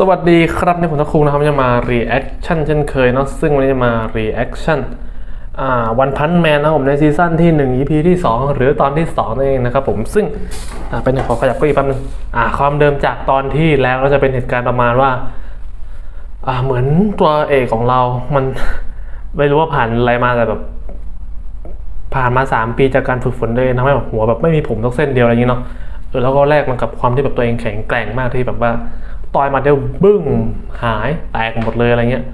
สวัสดีครับนี่ผมทักคุงนะครับจะมา reaction เช่นเคยเนาะซึ่งวันนี้จะมา reaction อ่าวันพันแมนนะผมในซีซั่นที่ 1 EP ที่ 2 หรือตอนที่2นั่นเองนะครับผมซึ่งเป็นขอขยับก็อีกแป๊บนึงอ่าความเดิมจากตอนที่แล้วก็จะเป็นเหตุการณ์ประมาณว่าเหมือนตัวเอกของเรามันไม่รู้ว่าผ่านอะไรมาแต่แบบผ่านมาสามปีจากการฝึกฝนตัวเองทำให้แบบหัวแบบไม่มีผมสักเส้นเดียวอะไรอย่างนี้เนาะแล้วก็แลกมันกับความที่แบบตัวเองแข็งแกร่งมากที่แบบว่า ต่อยมาเดียวบึ้งหายแตกหมดเลยอะไรเงี้ย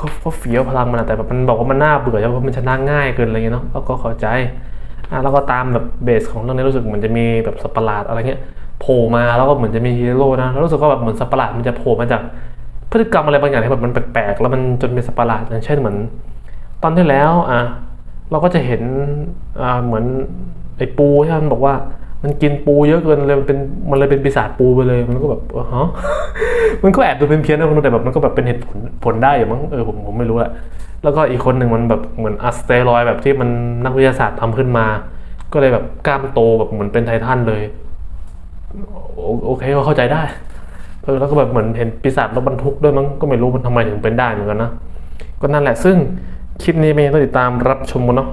ก็เฟี้ยวพลังมันอะแต่แบบมันบอกว่ามันน่าเบื่อเพราะมันชนะง่ายเกินอะไรเงี้ยเนาะก็ก็เข้าใจอะแล้วก็ตามแบบเบสของเรื่องนี้รู้สึกเหมือนจะมีแบบสัตว์ปหลาดอะไรเงี้ยโผล่มาแล้วก็เหมือนจะมีฮีโร่นะรู้สึกว่าแบบเหมือนสัตว์ปหลาดมันจะโผล่มาจากพฤติกรรมอะไรบางอย่างที่แบบมันแปลกๆแล้วมันจนเป็นสัตว์ปหลาดอย่างเช่นเหมือน ตอนที่แล้วอะเราก็จะเห็นอ่าเหมือนไอ้ปูที่มันบอกว่า มันกินปูเยอะเกินเลยมันเป็นมันเลยเป็นปีศาจปูไปเลย มันก็แบบเออฮะมันก็แอบดูเป็นเพี้ยนนะคุณแต่แบบมันก็แบบเป็นเหตุผลผลได้อยู่มั้งเออผมผมไม่รู้แหละแล้วก็อีกคนหนึ่งมันแบบเหมือนอะสเตรอยด์แบบที่มันนักวิทยาศาสตร์ทำขึ้นมา ก็เลยแบบกล้ามโตแบบเหมือนเป็นไททันเลยโอโอเคก็เข้าใจได้เออแล้วก็แบบเหมือนเห็นปีศาจรถบรรทุกด้วยมั้งก็ไม่รู้มันทำไมถึงเป็นได้เหมือนกันนะก็นั่นแหละซึ่งคลิปนี้เป็นต้องติดตามรับชมกันเนาะ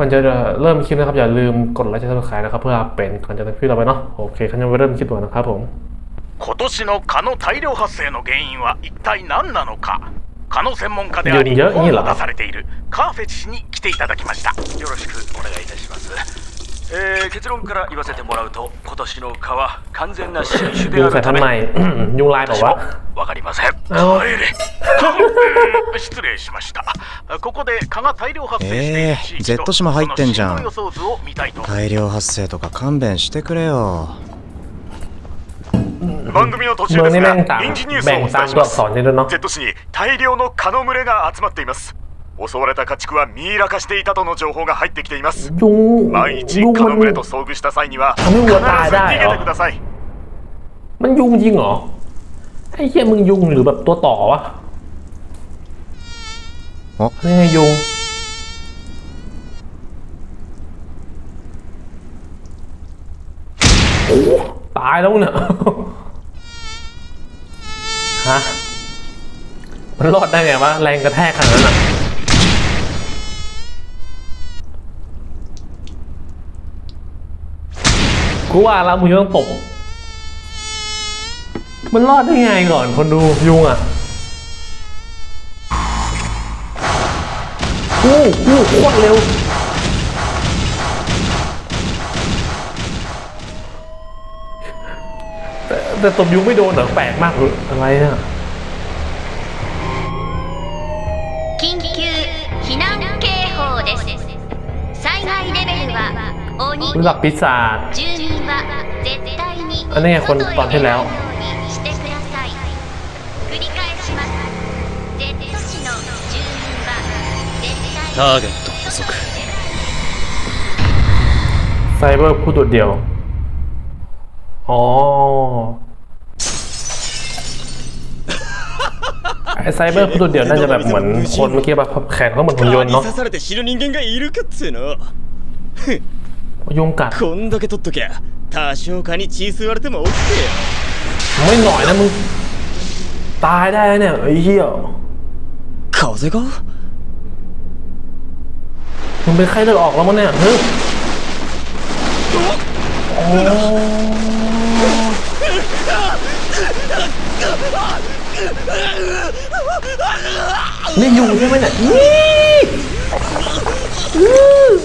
ก่อนจะเริ่มคลิปนะครับอย่าลืมกดไลค์และซับสไครต์นะครับเพื่อเป็นก่อนจะได้คลิปเราไปเนาะโอเคขั้นจะไปเริ่มคลิปตัวนะครับผม 今年の蚊の大量発生の原因は一体何なのか蚊の専門家でありいやいい本のを出されているカーフェチ氏に来ていただきましたよろしくお願いいたします えー、結論から言わせてもらうと今年の蚊は完全な新種で ยุ あ งสาย るた พัน め ธุ์ใหม่ ยุงลายบอก 私 ว่า もわかりませんあ帰れ失礼しましたここで蚊が大量発生している地域と、えー Z 島入ってんじゃんその進路予想図を見たいと大量発生とか勘弁してくれよ番組の途中 เมือง です นี้แม่ง が ต่าง 臨時ニュース แบ่ง をお ตา 伝 ม えし ตัวอักษますรนี่ด้วยเนาะ Z 市に大量の蚊の群れが集まっています 襲われた家畜はミイラ化していたとの情報が入ってきています ยุง 万一 ยุง 蚊 มัน の群れと遭遇した際にはあの必ずうわตายได้เหรอ 逃げてください มันยุงจริงเหรอไอ้เหี้ยมึงยุงหรือแบบตัวต่อวะ อ๋อ นี่ไงยุงโอ้ตายแล้วเนี่ย ฮะ มันรอดได้ไงวะ แรงกระแทกขนาดนั้นอ่ะ กูว่าแล้วมึงต้องตบ มันรอดได้ไงก่อนคนดูยุงอะอู้อู้โคตรเร็ว แต่แต่ตบยุงไม่โดนเหรอแปลกมากเลยอะไรเนี่ย รู้จักปีศาจ 住民は絶対に อันนี้ไงคนตอนที่แล้ว 外へ出ないようにしてください繰り返します Z 市の住民は絶対にターゲット捕捉 ไซเบอร์ผู้โดดเดี่ยว อ๋อ ไอไซเบอร์ผู้โดดเดี่ยวน่าจะแบบเหมือนคนเมื่อกี้แบบแขนเขาเหมือนหุ่นยนต์เนาะ 刺されて死ぬ人間がいるかっつうの ยุงกัด こんだけ取っときゃ多少蚊に血吸われても OK よ ไม่หน่อยนะมึง ตายได้นะเนี่ยไอ้เหี้ย 風が มึงเป็นไข้เลือดออกแล้วมั้งเนี่ยเฮ้ยโอ้นี่ยุงใช่ไหมเนี่ยนี่อื้อ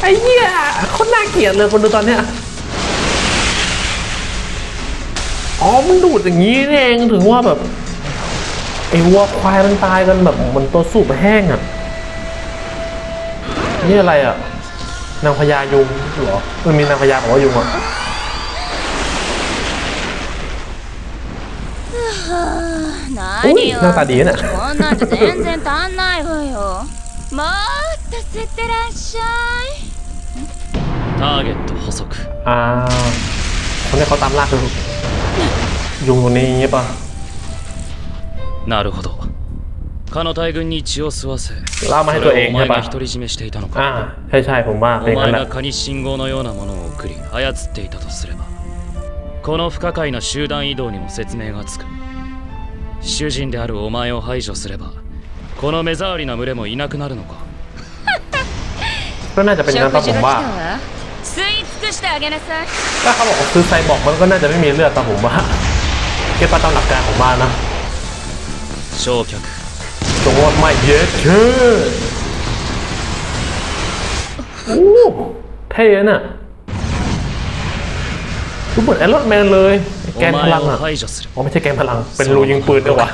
ไอ้เหี้ยโคนน่าเกลียดเลยคนดูตอนเนี้ย อ๋อ มันดูดอย่างนี้นี่เองถึงว่าแบบ ไอ้วัวควายมันตายกันแบบเหมันตัวสูบแห้งอ่ะ นี่อะไรอ่ะ นางพญายุงเหรอ มันมีนางพญาบอกว่ายุงอ่ะ อุ้ยหน้าตาดีนะ こんなんじゃ全然足んないわよもっと吸ってらっしゃい ターゲット捕捉 อ่า คนนี้เขาตามล่าคือยุงตัวนี้ใช่ปะ なるほど蚊の大群に血を吸わせラーマヘッドそれをお前 ええやっぱが独り占めしていたの อ่า か ใช่ใช่ผมว่า お เป็นงั้น 前 แหละ が蚊に信号のようなものを送り操っていたとすれば この不可解な集団移動にも説明がつく主人であるお前を排除すればこの目障りな群れもいなくなるのか ก็น่าจะเป็นอย่างนั้นปะผมว่า 吸 い尽くしてあげなさい ถ้าเขาบอกว่าซื้อไซบอร์กมันก็น่าจะไม่มีเลือดปะผมว่าเก็บปะตามหลักการของมานะ 焼却 จงว่าไม่เยอะเชื่อโอ้เท่น่ะดูเหมือนไอรอนแมนเลย お แกนพ 前 ลัง を อ่ะ 排除する อ๋อไม่ใช่แกนพลัง เป็นรูยิงปืนด้วยวะ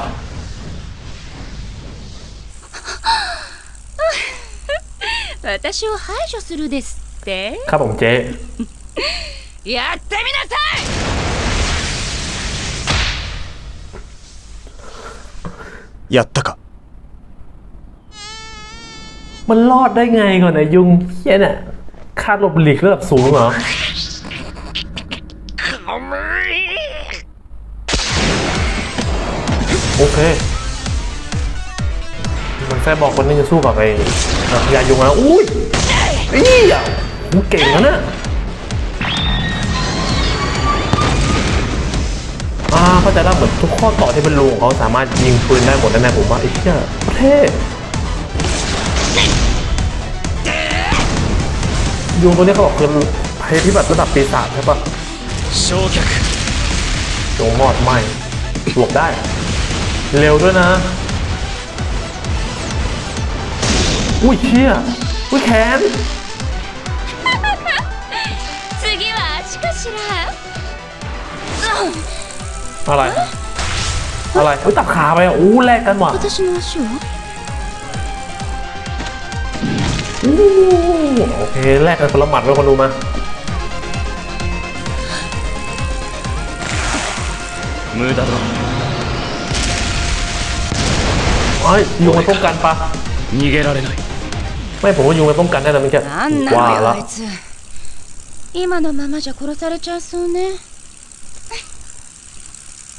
私を排除するです って ครับผมเจ๊ やってみなさいやったか มันรอดได้ไงก่อนไอ้ยุงเฮียเนี่ยคาดหลบหลีกระดับสูงเหรอ โอเค มันแค่บอกคนนี้จะสู้กับไอ้อ่ะยายุงนะอุ้ยอี้อ่ะ มึงเก่งนะเนี่ยอ่าเข้าใจแล้วเหมือนทุกข้อต่อที่เป็นรูของเขาสามารถยิงปืนได้หมดแน่ๆผมว่าไอ้เชี่ยเท่ยุงตัวนี้เขาบอกคือภัยพิบัติระดับปีศาจใช่ปะ焼却จงมอดไหมหลบได้ เร็วด้วยนะ อุ้ยเชี่ยอุ้ยแขน は足かしら อะไร อะไรเฮ้ยตัดขาไปอ่ะอู้แลกกันว่ะ 私の足は อู้โอเคแลกกันคนละหมัดไว้คนดูมา 無駄だ เอ้ยยุงมันป้องกันปะ 逃げられない ไม่ผมว่ายุงมันป้องกันได้แล้วมันแค่ なんな ว่า のよ ละ あいつ 今のままじゃ殺されちゃいそうね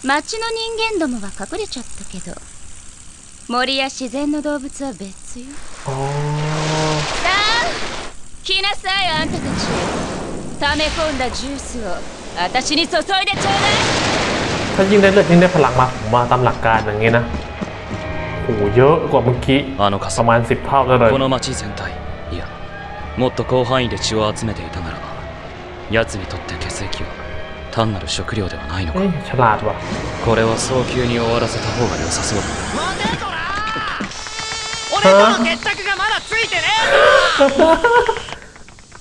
町の人間どもは隠れちゃったけど森や自然の動物は別よ อ๋อ さあ来なさいあんたたち溜め込んだジュースを私に注いでちょうだい ถ้ายิ่งได้เลือดยิ่งได้พลังมาผมว่าตามหลักการอย่างงี้นะโอ้โหเยอะกว่าเมื่อกี้ あの ป 傘 ระมาณ 10 เท่าเลย この町全体いやもっと広範囲で血を集めていたならば 奴にとって血液は単なる食料ではないのか เอ้ยฉลาดว่ะ これは早急に終わらせた方が良さそうだ俺との決着がまだついてね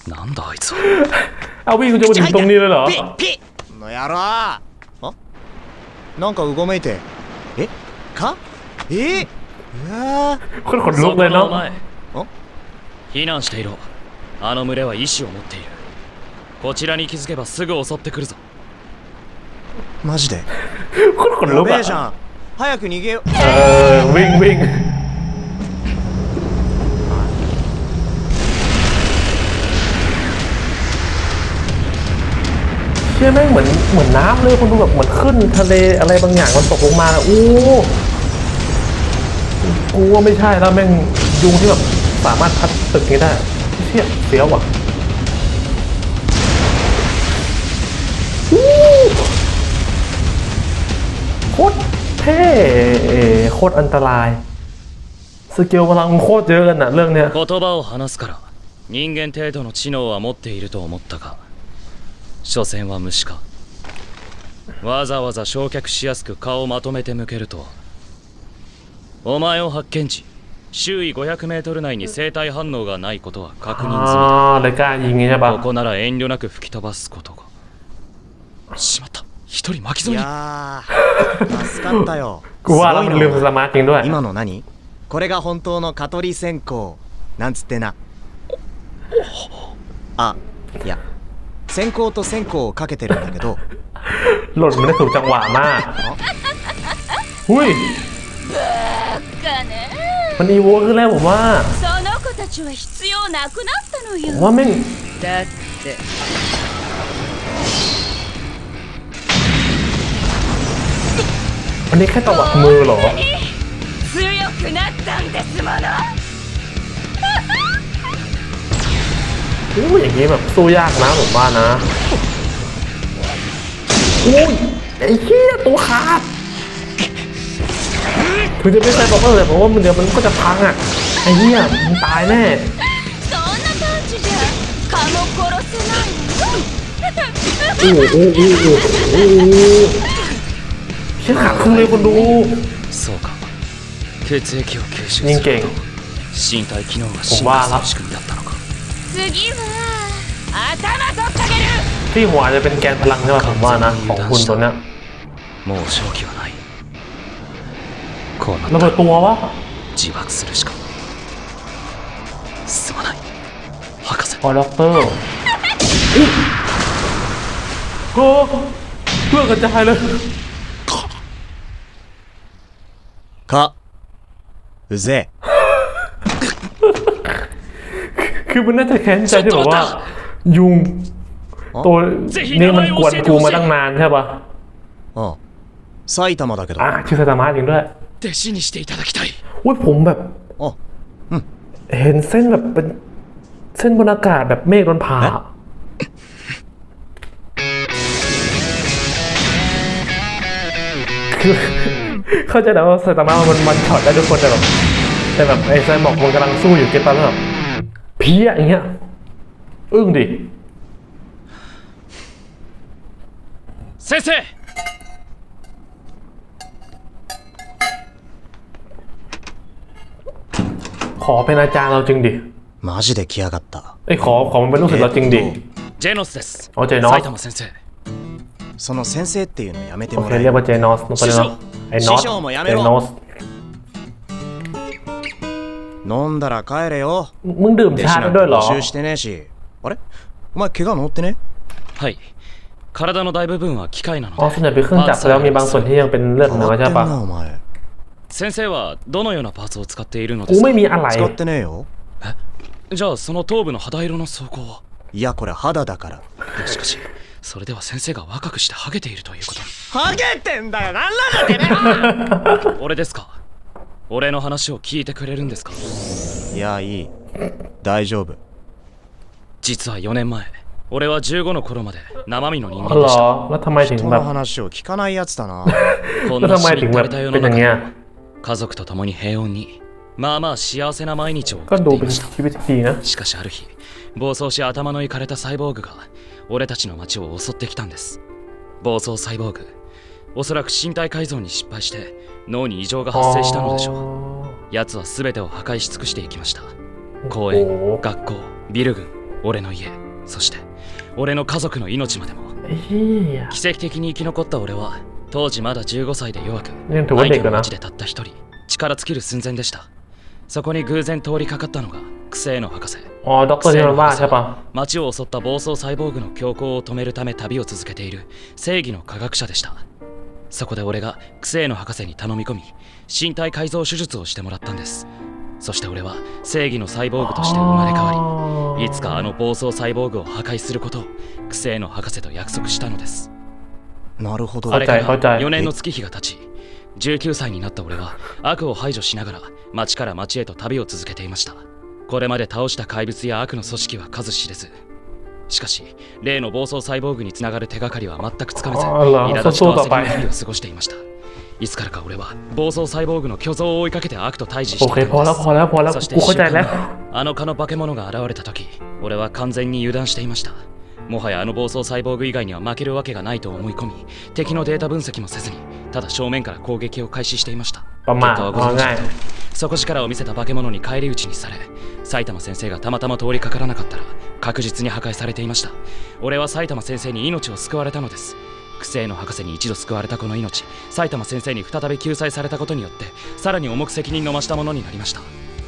なんだあいつは เอาวิ่งคุณจะมาถึงตรงนี้เลยเหรอ ピッピッこの野郎あなんかうごめいてえかえうわ คนขนลุ そ กเลย この เนาะ お前お避難していろあの群れは意志を持っている こちらに気づけばすぐ襲ってくるぞーマジで คนขน や ลุก べ อ่ะ えじゃん早く逃げよ เออวิ่งวิ่งเชื่อแม่งเหมือนเหมือนน้ำเลยคนดูแบบเหมือนขึ้นทะเลอะไรบางอย่างมันตกลงมาอู้กูว่าไม่ใช่แล้วแม่งยุงที่แบบสามารถพัดตึกนี้ได้เชี่ยเสียวว่ะ ตรเท่โคตรอันตราย สกิลพลังโคตรเยอะกันอะเรื่องเนี้ย 言葉を話すから人間程度の知能は持っていると思ったが所詮は虫かわざわざ焼却しやすく顔をまとめて向けるとはお前を発見時周囲500メートル内に生体反応がないことは確認済み อ่าเลยกล้ายิงงี้ใช่ปะ だここなら遠慮なく吹き飛ばすことがしまった 一人巻きい添えにやー助かったよ กูว่าแล้ว す มัน ごい ลืมส な มาร์ทจริงด้วย 今の何これが本当の蚊取り線香なんつってなあいや線香と線香をかけてるんだけど หล่นมันได้ถูกจังหวะมากหุ้ย かね มันอีโวขึ้นแล้วผมว่า その子たちは必要なくなったの ผม よ ว่าแม่ง だって ันนี้แค่ตวัดมือเหรออู้อย่างนี้แบบสู้ยากนะผมว่านะอุ้ยไอ้เหี้ยตัวขาดถึงจะไม่ใช่บอกว่าเลยผมว่ามันเดี๋ยวมันก็จะพังอะไอ้เหี้ยมันตายแน่โอ้โหโอ้โหโอ้โห เชี่ยขาดครึ่งเลยคนดู そうか血液を吸収人間すると身体機能が進おばあ化する仕組みだったのか次は頭取ってあげる ที่หัวอาจจะเป็นแกนพลังใช่ป่ะผมว่านะของคุณตัวเนี้ย もう正気はないこうな ระ った เบิดตัววะ 自爆するしかすまない博士 พอด็อกเตอร์อุ๊ยโอ้เพื่อกระจายเลย うぜえ คือมันน่าจะแค้นใจที่แบบว่า ยุง ตัวนี่มันกวนกูมาตั้งนานใช่ป่ะ ああ埼玉だけど อ่ะชื่อไซตามะจริงด้วย 弟子にしていただきたい อุ้ยผมแบบ あ เห็นเส้นแบบเป็นเส้นบนอากาศแบบเมฆโดนผ่า เอ๊ะ คือ เข้าใจแต่ว่าไซตามะมันมันช็อตได้ทุกคนแต่แบบแต่แบบไอ้ไซบอกมันกำลังสู้อยู่เก็ตปะแล้วแบบเพี้ยอย่างเงี้ย อึ้งดิ 先生 ขอเป็นอาจารย์เราจริงดิ マジで来やがった ไอ้ยขอขอมันเป็นลูกศิษย์เราจริงดิ ジェノスですあジェノス埼玉先生その先生っていうのやめて โอ も เค らえ เรียก る ว่าเจนอสนุกไปเลยเนาะ ไอ้นอส 師匠もや เจ めろ นอส 飲んだら帰れよ มึงดื่ม 弟 ชา 子なんて ด้วยเหรอ 募集してねえしあれお前怪我治ってねはい体の大部分は機械なの อ๋อส่วนใหญ่เป็นเครื่องจักรแล้วมีบางส่วนที่ยังเป็นเลือด 変 เนื้ わ อ って ใช่ ん ปะ なお前先生はどのようなパーツを使っているので กู す ไม่ か มีอะไร 使ってねえよじゃあその頭部の肌色の装甲はいやこれ肌だからいやしかし それでは先生が若くしてハゲているということ。にハゲてんだよ。何なんだてめえ俺ですか？俺の話を聞いてくれるんですか？いやいい。大丈夫。実は4年前俺は15の頃まで生身の人間でした。人の話を聞かないやつだ な。こんな知りた世の中で家族と共に平穏に、まあまあ幸せな毎日を送っていました。しかしある日、暴走し頭のいかれたサイボーグが俺たちの町を襲ってきたんです。暴走サイボーグ。おそらく身体改造に失敗して脳に異常が発生したのでしょう。奴は全てを破壊し尽くしていきました。公園学校ビル群俺の家。そして俺の家族の命までも。奇跡的に生き残った俺は当時まだ15歳で弱く相手の町でたった一人。力尽きる寸前でした。そこに偶然通りかかったのが癖の博士。ああ、ドクター・ジェロは、シャパ街を襲った暴走サイボーグの強行を止めるため旅を続けている。正義の科学者でした。そこで俺が癖の博士に頼み込み身体改造手術をしてもらったんです。そして俺は正義のサイボーグとして生まれ変わりいつかあの暴走サイボーグを破壊することを癖の博士と約束したのです。なるほど。あれから4年の月日が経ち19歳になった俺は悪を排除しながら町から町へと旅を続けていました。これまで倒した怪物や悪の組織は数知れず。しかし例の暴走サイボーグにつながる手がかりは全くつかめず苛立ちと焦りの日々を過ごしていました。いつからか俺は暴走サイボーグの巨像を追いかけて悪と対峙していたんです。そしてあの蚊の化け物が現れた時俺は完全に油断していました。もはやあの暴走サイボーグ以外には負けるわけがないと思い込み敵のデータ分析もせずにただ正面から攻撃を開始していましたประมาท 結果はご存知 เอาง่าย の通り底力を見せた化け物に返り討ちにされ埼玉先生がたまたま通りかからなかったら確実に破壊されていました俺は埼玉先生に命を救われたのですクセーの博士に一度救われたこの命埼玉先生に再び救済されたことによってさらに重く責任の増したものになりました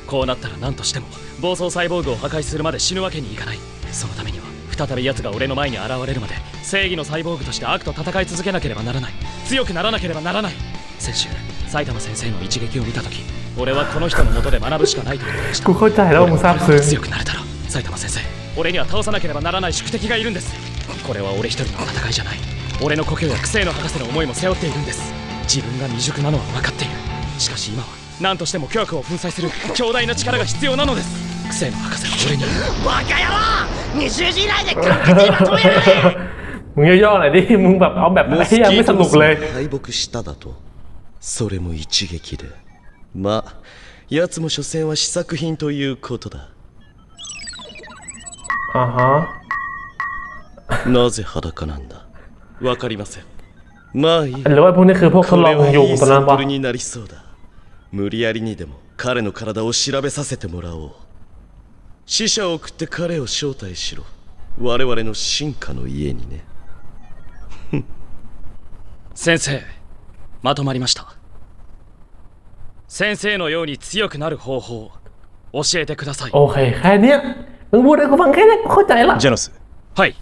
こうなったら何としても暴走サイボーグを破壊するまで死ぬわけにいかないそのためには 再び奴が俺の前に現れるまで正義のサイボーグとして悪と戦い続けなければならない。強くならなければならない。先週埼玉先生の一撃を見た時俺はこの人のもとで学ぶしかないと思いました。強くなるだろう埼玉先生俺には倒さなければならない宿敵がいるんです。これは俺一人の戦いじゃない。俺の故郷や癖の博士の思いも背負っているんです。自分が未熟なのは分かっている。しかし今は何としても巨悪を粉砕する強大な力が必要なのです。クセイの博士は俺にバカ野郎20時以内で完璧にまとめやがれ มึงย่อๆหน่อยดิ มึงแบบเอาแบบ モ ไอ้ ス เหี้ย キ ไม่ ー ส ト นุกเลย 娘が敗北しただとそれも一撃でまあ奴も所詮は試作品ということだ อ่าฮะ なぜ裸なんだわかりませんまあいい หรือว่าพวกนี้คือพวกท こ ดลอ れ ง は ยุง いい ตอนนั้ サ น ン ปะ プルになりそうだ無理やりにでも彼の体を調べさせてもらおう 死者を送って彼を招待しろ我々の進化の家にね先生まとまりました先生のように強くなる方法教えてください โอเค แค่เนี้ยมึงพูดให้กูฟังแค่เนี้ยกูเข้าใจละ ジェノスはい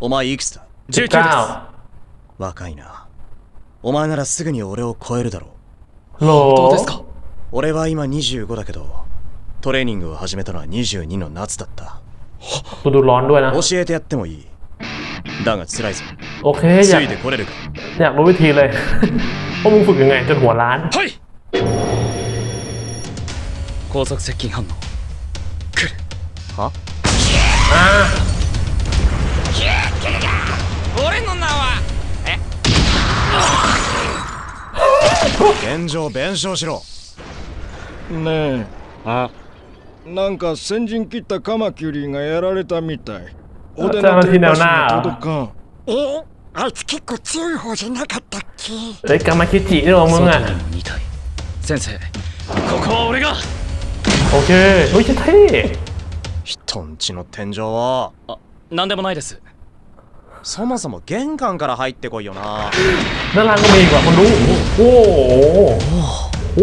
お前いくつだ19 เก้า で若いなお前ならすぐに俺を超えるだろうโหล すどうですか俺は今25だけど トレーニングを始めたのは22の夏だった กูดูร้อนด้วยนะ 教えてやってもいいだが辛いぞ โอเค อ つ ยาก いてこれるか อยากรู้วิธีเลย ว่ามึงฝึกยังไงจนหัวล้าน はい高速接近反応来るは俺の名は現状弁償しろねえあ なんか先陣切ったカマキリがやられたみたい。おでの手出し届かん。えあいつ結構強い方じゃなかったっけ？そカマキリいおもが。先生、ここは俺がオッケー、おいてたい人んちの天井は。あ、なんでもないです。そもそも玄関から入ってこいよな。なんかもいいわ、おお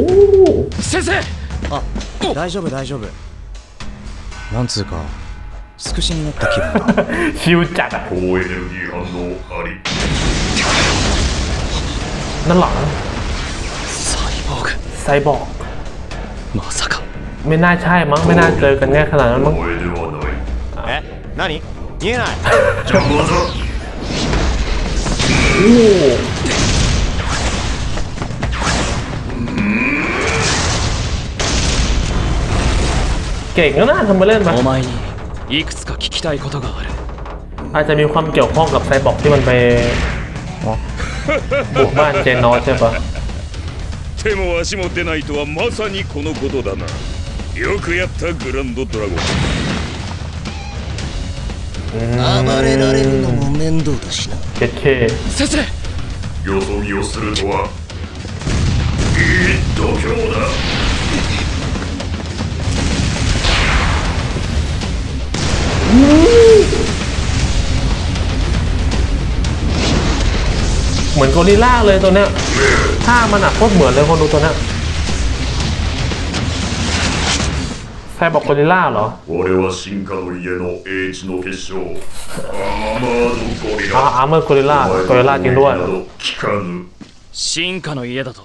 おお先生あ、大丈夫大丈夫。なんつうか少しになった気分だ ชิวจัดอะ 高エネルギー反応あり ด้านหลัง サイボーグ ไซบอร์ก まさか ไม่น่าใช่มั้งไม่น่าเจอกันง่ายขนาดนั้นมั้ง 声ではないえ何見えない邪魔だ โอ้ เก่งก็น่าทำมาเล่นมา お前にいくつか聞きたいことがある อาจจะมีความเกี่ยวข้องกับไซบอร์กที่มันไปบุกบ้านเจนนอสใช่ปะ 手も足も出ないとはまさにこのことだなよくやったグランドドラゴン暴れられるのも面倒だしな เจ็ดเค 先生よそ見をするとはいい度胸だ เหมือนโกริลล่าเลยตัวเนี้ยท่ามันอะโคตรเหมือนเลยคนดูตัวเนี้ยไซบอร์กโกริลล่าเหรอ 俺は進化の家の英知の結晶アーマードゴリ อ่า ラ อาร์เมอร์โกริลล่าโกริลล่าจริงด้วย など聞かぬ進化の家だと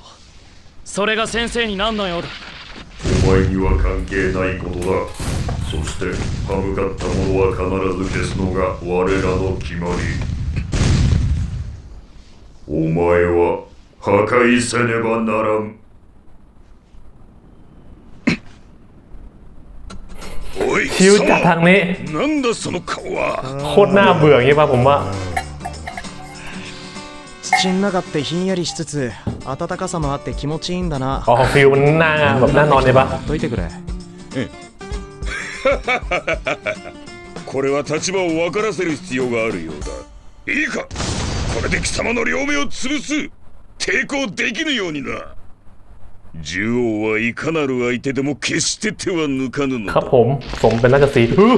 それが先生に何の用だお前には関係ないことだ そして歯向かった者は必ず消すのが我らの決まりお前は破壊せねばならんおい ชิวจากทางนี้ なんだその顔は โคตรน่าเบื่ออย่างนี้ป่ะผมว่า 土の中ってひんやりしつつ暖かさもあって気持ちいいんだな อ๋อฟิลมันน่าแบบน่านอนเลยปะ どいてくれ これは立場を分からせる必要があるようだいいかこれで貴様の両目を潰す抵抗できぬようにな獣王はいかなる相手でも決して手は抜かぬの ครับ だ ผมสมเป็นนักสีห์อื้อ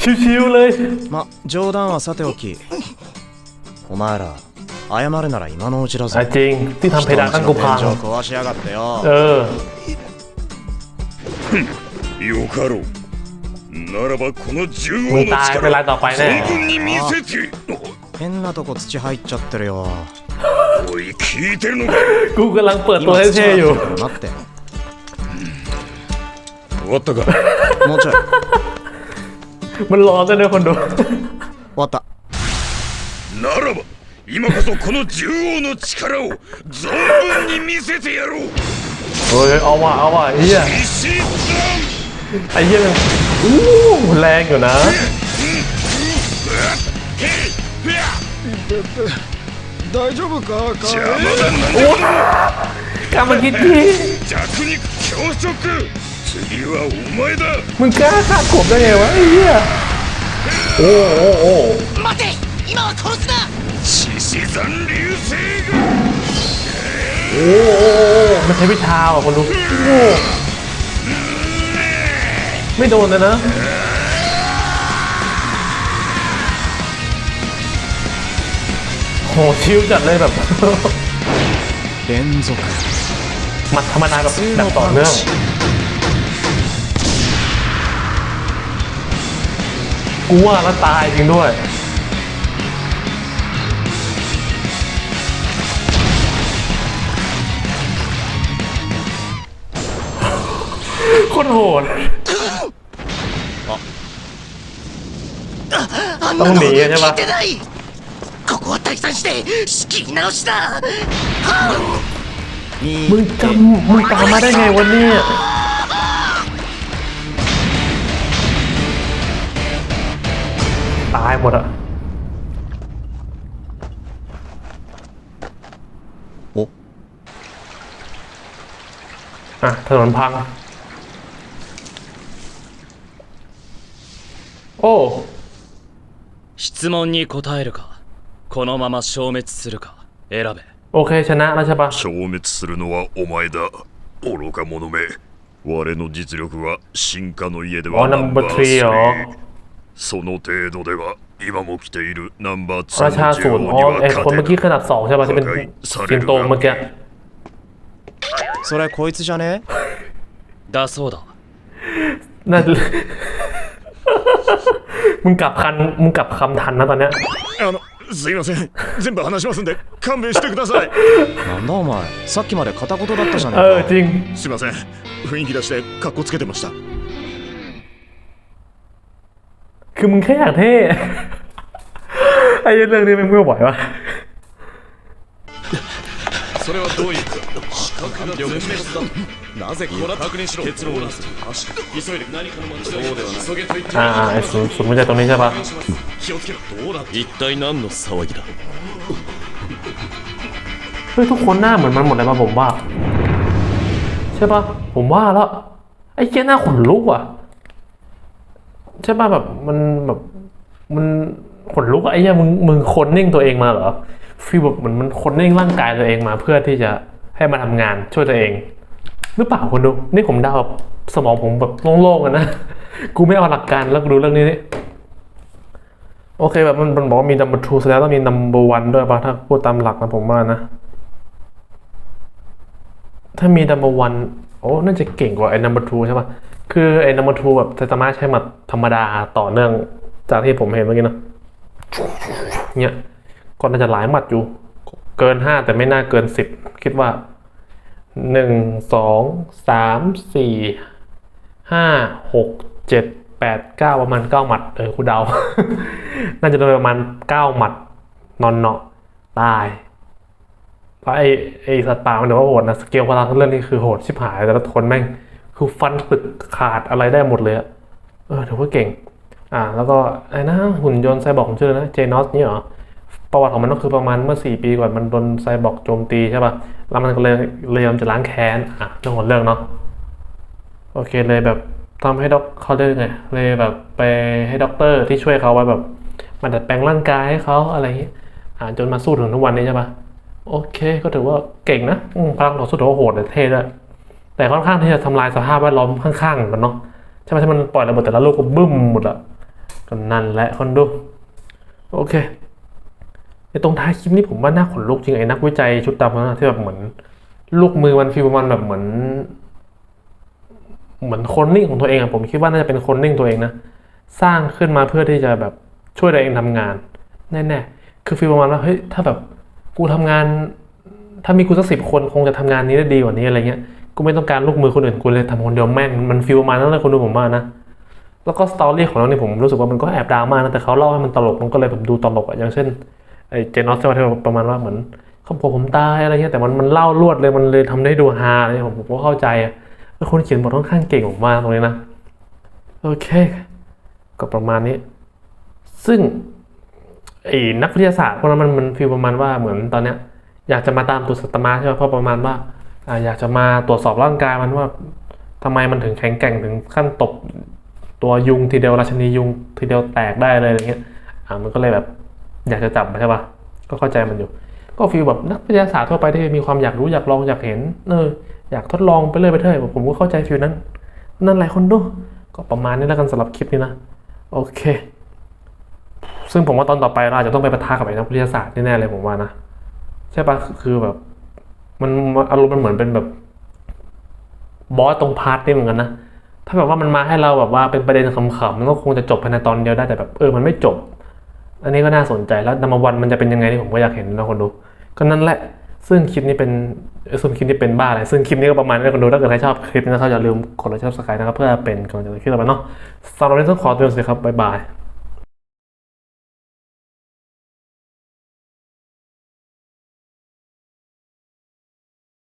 ชิวๆเลย ま冗談はさておきお前ら謝るなら今のうちだぞ อ่ะจริงที่ทำเพ 人 ดาน んち ตั้งกู の พัง 天井壊しやがってよ เออ よかろうならばこの獣王のมึงตายเป็นรายต่อไปแน่ 存分に見せて変なとこ土入っちゃってるよおい聞いてるのか กูกำลังเปิดตัว 今土 เท่ๆอยู่ 入ってるから待って終わったかもうちょい มันร้อนด้วยนะคนดู 終わったならば今こそこの獣王の力を存分に見せてやろう เฮ้ยเอาว่ะเอาว่ะไอ้เฮีย 石段 ไอ้เฮียมันอู้แรงอยู่นะ へいふや大丈夫かカ邪魔エだなんだ กลับมาคิดที 弱肉強食次はお前だ มึงกล้าฆ่าผมได้ไงวะไอ้เหี้ยโอ้โอ้โอ้ 待て今は殺すな獅子山流星群 โอ้โอ้โอ้มันใช้วิชาอ่ะคนดูโอ้ ไม่โดนเลยนะโหชิวจัดเลยแบบ連続มันธรรมดาแบบแบบต่อเนื่องกูว่าแล้วตายจริงด้วยโคตรโหด ต้อ な ง の หนีอะใช่ปะ 聞いてないここは退散して仕切り直しだ มึงจำมึงตามมาได้ไงวะเนี่ยตายหมดอะ お อ่ะถนนพัง โอ้ 質問に答えるかこのまま消滅するか選べ โอเคชนะแล้วใช่ปะ 消滅するのはお前だ愚か者め我の実力は進化の家でอ๋อはナンバ number ー three เหรอ 3その程度では今も来ているナンバー2 ราชา の ศู 女 นย์ 王 อ๋อ には ไอคน 勝て เมื่อกี้ ぬ ขนาดสองใช่ปะที่เป็นสิงโตเมื่อกี้ それこいつじゃねだそうだ น่าจะ มึงกลับคันมึงกลับคำทันนะตอนเนี้ย あのすいません全部話しますんで勘弁してくださいなんだお前さっきまで片言だったじゃね เออ え จริง すいません雰囲気出してカッコつけてました คือมึงแค่อยากเท่ ไอ้เรื่องนี้มันไม่ไหววะ それはどういう視覚が全滅だ なぜこうなった確認しろ結論を出す急いで何かの間違いそうではない急げと言って อ่าอ่าไอ้ศูนย์ศูนย์มาจากตรงนี้ใช่ปะ 気をつけろどうだ一体何の騒ぎだ เฮ้ยทุกคนหน้าเหมือนมันหมดเลยป่ะผมว่า ใช่ปะผมว่าแล้ว ไอ้เจ้าหน้าขนลุกอ่ะ ใช่ปะแบบมันแบบมันขนลุกอะไอ้เหี้ยมึงมึงคนนิ่งตัวเองมาเหรอฟีลแบบเหมือนมันคนนิ่งร่างกายตัวเองมา เพื่อที่จะให้มาทำงานช่วยตัวเอง หรือเปล่าคนดู นี่ผมเดาแบบสมองผมแบบโล่งๆอะนะ กูไม่เอาหลักการแล้วกูดูเรื่องนี้นี่โอเคแบบมันมันบอกว่ามี number two แสดงว่าต้องมี number one ด้วยป่ะถ้าพูดตามหลักนะผมว่านะ ถ้ามี number one โอ้น่าจะเก่งกว่าไอ้ number two ใช่ป่ะ คือไอ้ number two แบบจะสามารถใช้หมัดธรรมดาต่อเนื่องจากที่ผมเห็นเมื่อกี้นะเนี่ยก็น่าจะหลายหมัดอยู่ เกินห้าแต่ไม่น่าเกินสิบคิดว่า หนึ่งสองสามสี่ห้าหกเจ็ดแปดเก้าประมาณเก้าหมัดเออคุณเดา น่าจะโดนประมาณเก้าหมัดนอนเนาะตาย เพราะไอ้ไอ้สัตว์ป่ามันเดี๋ยวว่าโหดนะสเกลพลังเรื่องนี้คือโหดชิบหายแต่ละคนแม่ง คือฟันตึกขาดอะไรได้หมดเลยอะเออถือว่าเก่ง อ่า แล้วก็ไอ้นะหุ่นยนต์ไซบอร์กผมชื่อนะเจนอสนี่เหรอ ประวัติของมันก็คือประมาณเมื่อ 4 ปีก่อนมันโดนไซบอร์กโจมตีใช่ป่ะ แล้วมันก็เลยเลยมันจะล้างแค้น อะเรื่องของเรื่องเนาะ โอเคเลยแบบทำให้ด็อกเขาเรียกไง เลยแบบไปให้ด็อกเตอร์ที่ช่วยเขาไว้แบบมาดัดแปลงร่างกายให้เขาอะไรอย่างเงี้อ่าจนมาสู้ถึงทุกวันนี้ใช่ป่ะ โอเค ก็ถือว่าเก่งนะพลังต่อสู้ถือว่าโหดเลยเท่ด้วยแต่ค่อนข้างที่จะทำลายสภาพแวดล้อมข้างๆกันเนาะ ใช่ไหมที่มันปล่อยระเบิดแต่ละลูกก็บึ้มหมดอะก็นั่นแหละคนดู โอเค ในตรงท้ายคลิปนี้ผมว่าน่าขนลุกจริงไอ้นักวิจัยชุดดำนะที่แบบเหมือน ลูกมือมันฟีลมันแบบเหมือน เหมือนคนนิ่งของตัวเองอะผมคิดว่าน่าจะเป็นคนนิ่งตัวเองนะสร้างขึ้นมาเพื่อที่จะแบบช่วยตัวเองทำงานแน่ๆคือฟีลประมาณว่าเฮ้ยถ้าแบบกูทำงาน ถ้ามีกูสักสิบคนคงจะทำงานนี้ได้ดีกว่านี้อะไรเงี้ยกูไม่ต้องการลูกมือคนอื่นกูเลยทำคนเดียวแม่งมันฟีลประมาณนั้นเลยคนดูผมว่านะแล้วก็สตอรี่ของเราเนี่ยผมรู้สึกว่ามันก็แอบดราม่านะแต่เขาเล่าให้มันตลกมันก็เลยแบบดูตลกอะอย่างเช่น ไอ้เจนอสใช่ไหมที่ประมาณว่าเหมือนครอบครัวผมตายอะไรเงี้ยแต่มันมันเล่ารวดเลยมันเลยทำได้ดูฮาอะไรผมผมก็เข้าใจอะคนเขียนบทค่อนข้างเก่งผมมาตรงนี้นะโอเค ก็ประมาณนี้ ซึ่งไอ้นักวิทยาศาสตร์พวกนั้นมันมันฟีลประมาณว่าเหมือนตอนเนี้ย อยากจะมาตามตัวสตาร์มาใช่ไหมเพราะประมาณว่าอยากจะมาตรวจสอบร่างกายมันว่าทำไมมันถึงแข็งแกร่งถึงขั้นตบตัวยุงทีเดียวราชนียุงทีเดียวแตกได้เลยอะไรเงี้ยอ่ามันก็เลยแบบ อยากจะจับใช่ปะก็เข้าใจมันอยู่ ก็ฟีลแบบนักวิทยาศาสตร์ทั่วไปที่มีความอยากรู้อยากลองอยากเห็นเอออยากทดลองไปเรื่อยไปเรื่อยผมก็เข้าใจฟีลนั้น นั่นแหละคนดูก็ประมาณนี้แล้วกันสำหรับคลิปนี้นะโอเค ซึ่งผมว่าตอนต่อไปเราอาจจะต้องไปปะทะกับไอ้นักวิทยาศาสตร์แน่ๆเลยผมว่านะใช่ปะคือแบบ มันอารมณ์มันเหมือนเป็นแบบบอสตรงพาร์ทนี่เหมือนกันนะถ้าแบบว่ามันมาให้เราแบบว่าเป็นประเด็นขำๆมันก็คงจะจบภายในตอนเดียวได้แต่แบบเออมันไม่จบ อันนี้ก็น่าสนใจแล้วนัมวันมันจะเป็นยังไงที่ผมก็อยากเห็นนะคนดู ก็นั่นแหละ ซึ่งคลิปนี้เป็นซึ่งคลิปนี้เป็นบ้าอะไร ซึ่งคลิปนี้ก็ประมาณนี้นะคนดู ถ้าเกิดใครชอบคลิปนี้นะครับอย่าลืมกดไลค์ชอบสกายนะครับเพื่อเป็นกำลังใจในคลิปต่อไปเนาะสำหรับวันนี้ต้องขอตัวลาไปก่อนครับบ๊ายบาย